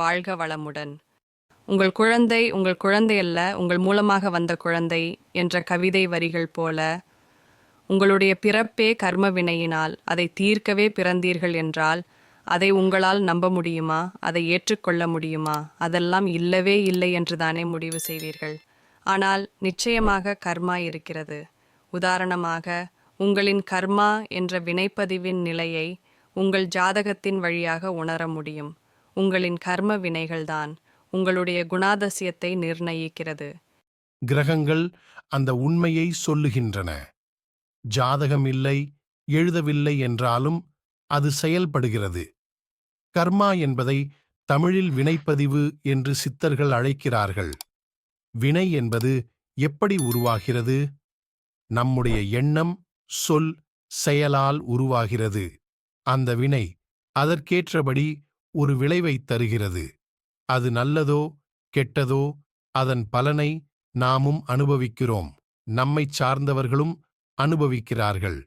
வாழ்க வளமுடன். உங்கள் குழந்தை உங்கள் குழந்தை அல்ல உங்கள் மூலமாக வந்த குழந்தை என்ற கவிதை வரிகள் போல உங்களுடைய பிறப்பே கர்ம வினையினால் அதை தீர்க்கவே பிறந்தீர்கள் என்றால் அதை உங்களால் நம்ப முடியுமா? அதை ஏற்றுக்கொள்ள முடியுமா? அதெல்லாம் இல்லவே இல்லை என்று தானே முடிவு செய்வீர்கள். ஆனால் நிச்சயமாக கர்மா இருக்கிறது. உதாரணமாக உங்களின் கர்மா என்ற வினைப்பதிவின் நிலையை உங்கள் ஜாதகத்தின் வழியாக உணர முடியும். உங்களின் கர்ம வினைகள்தான் உங்களுடைய குணாதசியத்தை நிர்ணயிக்கிறது. கிரகங்கள் அந்த உண்மையை சொல்லுகின்றன. ஜாதகம் இல்லை எழுதவில்லை என்றாலும் அது செயல்படுகிறது. கர்மா என்பதை தமிழில் வினைப்பதிவு என்று சித்தர்கள் அழைக்கிறார்கள். வினை என்பது எப்படி உருவாகிறது? நம்முடைய எண்ணம் சொல் செயலால் உருவாகிறது. அந்த வினை அதற்கேற்றபடி ஒரு விளைவைத் தருகிறது. அது நல்லதோ கெட்டதோ அதன் பலனை நாமும் அனுபவிக்கிறோம். நம்மைச் சார்ந்தவர்களும் அனுபவிக்கிறார்கள்.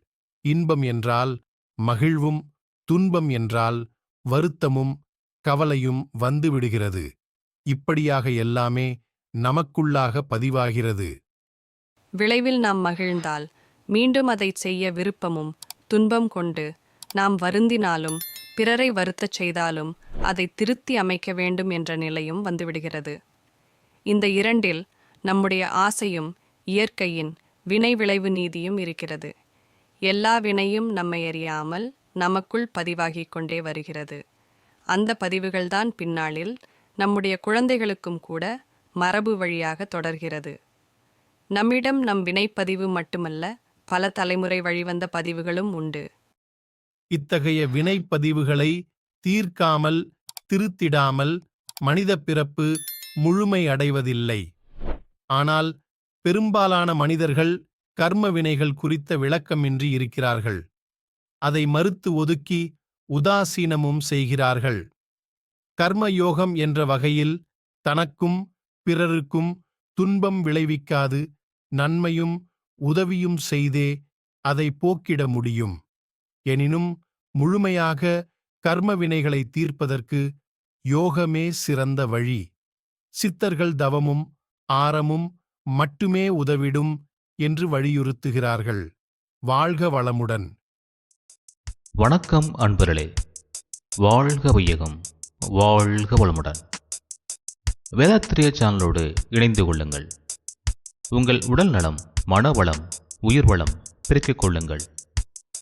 இன்பம் என்றால் மகிழ்வும் துன்பம் என்றால் வருத்தமும் கவலையும் வந்துவிடுகிறது. இப்படியாக எல்லாமே நமக்குள்ளாக பதிவாகிறது. விளைவில் நாம் மகிழ்ந்தால் மீண்டும் அதைச் செய்ய விருப்பமும் துன்பம் கொண்டு நாம் வருந்தினாலும் பிறரை வருத்தச் செய்தாலும் அதை திருத்தி அமைக்க வேண்டும் என்ற நிலையும் வந்துவிடுகிறது. இந்த இரண்டில் நம்முடைய ஆசையும் இயற்கையின் வினை விளைவு நீதியும் இருக்கிறது. எல்லா வினையும் நம்மை அறியாமல் நமக்குள் பதிவாகி கொண்டே வருகிறது. அந்த பதிவுகள்தான் பின்னாளில் நம்முடைய குழந்தைகளுக்கும் கூட மரபு வழியாக தொடர்கிறது. நம்மிடம் நம் வினைப்பதிவு மட்டுமல்ல பல தலைமுறை வழிவந்த பதிவுகளும் உண்டு. இத்தகைய வினைப்பதிவுகளை தீர்க்காமல் திருத்திடாமல் மனித பிறப்பு முழுமை அடைவதில்லை. ஆனால் பெரும்பாலான மனிதர்கள் கர்ம வினைகள் குறித்த விளக்கமின்றி இருக்கிறார்கள். அதை மறுத்து ஒதுக்கி உதாசீனமும் செய்கிறார்கள். கர்மயோகம் என்ற வகையில் தனக்கும் பிறருக்கும் துன்பம் விளைவிக்காது நன்மையும் உதவியும் செய்தே அதை போக்கிட முடியும். எனினும் முழுமையாக கர்மவினைகளை தீர்ப்பதற்கு யோகமே சிறந்த வழி. சித்தர்கள் தவமும் ஆரமும் மட்டுமே உதவிடும் என்று வலியுறுத்துகிறார்கள். வாழ்க வளமுடன். வணக்கம் அன்பர்களே. வாழ்க வையகம். வாழ்க வளமுடன். வேதாத்திரிய சேனலோடு இணைந்து கொள்ளுங்கள். உங்கள் உடல் நலம் மனவளம் உயிர்வளம் பெருக்கிக் கொள்ளுங்கள்.